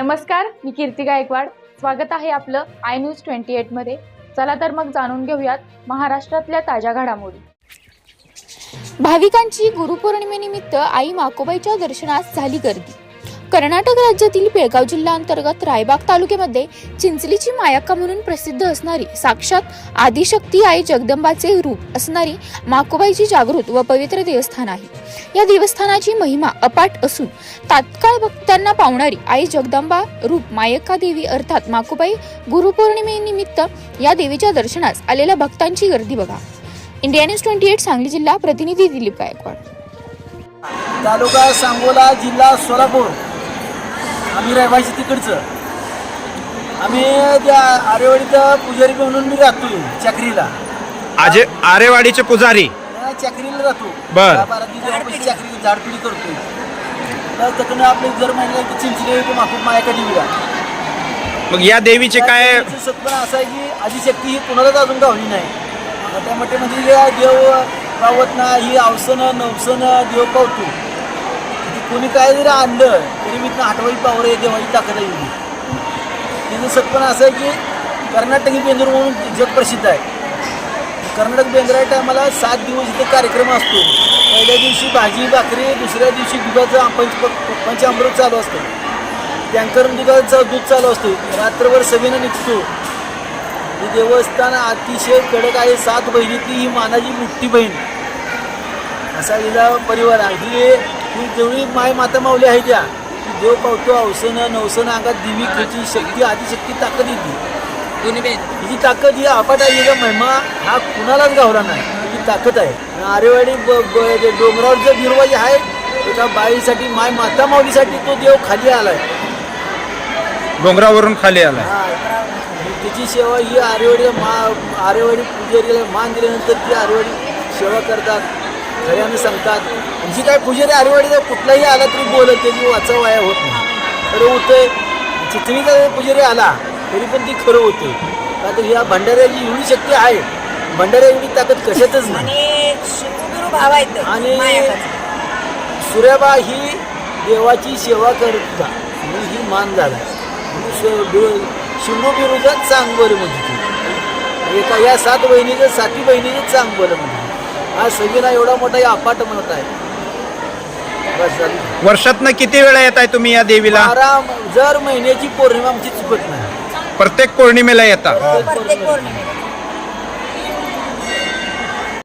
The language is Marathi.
नमस्कार मी कीर्ती गायकवाड. स्वागत आहे आपलं आय न्यूज ट्वेंटी एटमध्ये चला तर मग जाणून घेऊयात महाराष्ट्रातल्या ताज्या घडामोडी. भाविकांची गुरुपौर्णिमेनिमित्त आई माकोबाईच्या दर्शनास झाली गर्दी. कर्नाटक राज्यातील बेळगाव जिल्हा अंतर्गत रायबाग तालुक्यामध्ये चिंचलीची मायाक्का म्हणून प्रसिद्ध असणारी साक्षात आदिशक्ती आई जगदंबाचे रूप असणारी माकोबाईची जागृत व पवित्र देवस्थान आहे. या देवस्थानाची महिमा अपाट असून तात्काळ भक्तांना पावणारी आई जगदंबा रूप मायक्का देवी अर्थात माकोबाई गुरुपौर्णिमेनिमित्त या देवीच्या दर्शनास आलेल्या भक्तांची गर्दी बघा. India news twenty eight Sangli जिल्हा प्रतिनिधी दिलीप गायकवाड. तालुका सांगोला जिल्हा सोलापूर. आम्ही रहिवासी तिकडचं. आम्ही त्या आरेवाडीचा पुजारी म्हणून मी राहतो चक्रीला. आजे आरेवाडीचे पुजारी. त्या चक्रीला राहतो. बर. बारा दिवस चक्री झाडपिडी करतो तर तिकडनं आपले जर महिन्याला की चिंचले माकूप मायाका देवीला मग या देवीचे काय सत्पण असं आहे की आदिशक्ती ही कुणालाच अजून गावली नाही. मग त्यामध्ये म्हणजे देव पावत ना ही अवसनं नवसनं देव पावतो. कोणी काय जरी आणलं तरी मी आठवाई पावर देवाची ताकद येईल तिचं त्याचं सत्पण असं आहे की कर्नाटकी बेंदूर म्हणून जगप्रसिद्ध आहे. कर्नाटक बेंद्रा टायमाला सात दिवस इथे कार्यक्रम असतो. पहिल्या दिवशी भाजी भाकरी दुसऱ्या दिवशी दुधाचं पंच पंचामृत चालू असतं. टँकर दुधाचं दूध चालू असतं. रात्रभर सभेनं निघतो. हे देवस्थान अतिशय कडक आहे. सात बहिणीतली ही मानाची मोठी बहीण. असा हिला परिवार आहे. ही ही जेवढी माय माता माऊली आहे त्या ती देव पावतो अवसनं नवसनं अंगात दिवी खेची शक्ती आदिशक्ती ताकद येते. हिची ताकद ही अपाट आहे हिचा महिमा हा कुणालाच गावला नाही. ही ताकद आहे. आणि आरेवाडी डोंगरावर जो गिरवाजी आहे एका बाईसाठी माय माता माऊलीसाठी तो देव खाली आलाय. डोंगरावरून खाली आलाय. हा. त्याची सेवा ही आरेवाडी मा आरेवाडी पुजारीला मान दिल्यानंतर ती आरेवाडी सेवा करतात. खऱ्यानं सांगतात. जी काय पुजारी आरेवाडीचा कुठलाही आला तरी बोलत त्याची वाचा वाया होत नाही. खरं होतंय चितळीचा जरी पुजारी आला तरी पण ती खरं होते का तर ह्या भंडाऱ्याची एवढी शक्ती आहे. भंडाऱ्या एवढी ताकद कशातच नाही. आणि. सूर्याबा ही देवाची सेवा करता. म्हणून ही मान झाला. शिंगो बिरूचा चांगबर म्हणजे ती एका या सात बहिणीचं साती बहिणीचं चांगबर म्हणजे हा सगळीला एवढा मोठा या अपाट म्हणत आहे. बस झाली. वर्षातनं किती वेळा येत आहे तुम्ही या देवीला? बारा जर महिन्याची पौर्णिमा आमची चुकत नाही. प्रत्येक पौर्णिमेला येता. हो, प्रत्येक पौर्णिमेला.